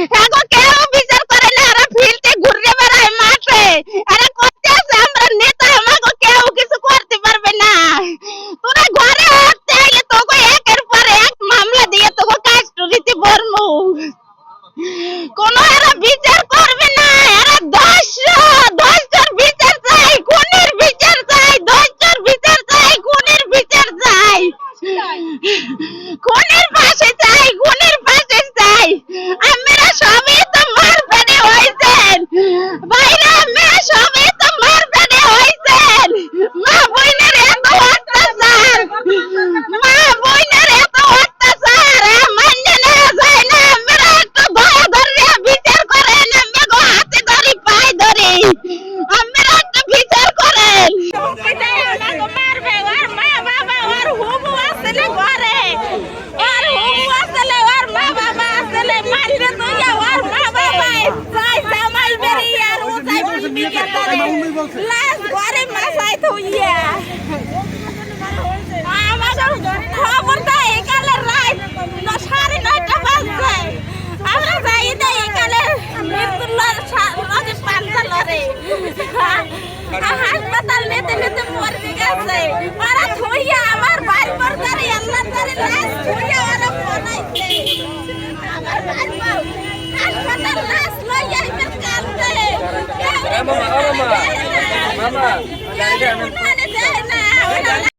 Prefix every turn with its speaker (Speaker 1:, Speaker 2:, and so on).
Speaker 1: I got সবই তোমার প্রাণে হইছেন। ভাইরা মে সবই তোমার প্রাণে হইছেন। মা বইনের এত অত্যাচার। মা বইনের এত অত্যাচার। মান্য না যায় না। আমরা একটু ভয় ধরে বিচার করেন। আমরা গো হাতে ধরি, পায়ে ধরি। আমরা একটু বিচার করেন। মা বাবা, ওর হুবু আসলে ঘরে। আমি বলছি লাস্ট ঘরে মাছ আইতো ইয়া 这
Speaker 2: 不拿了
Speaker 1: 这还拿了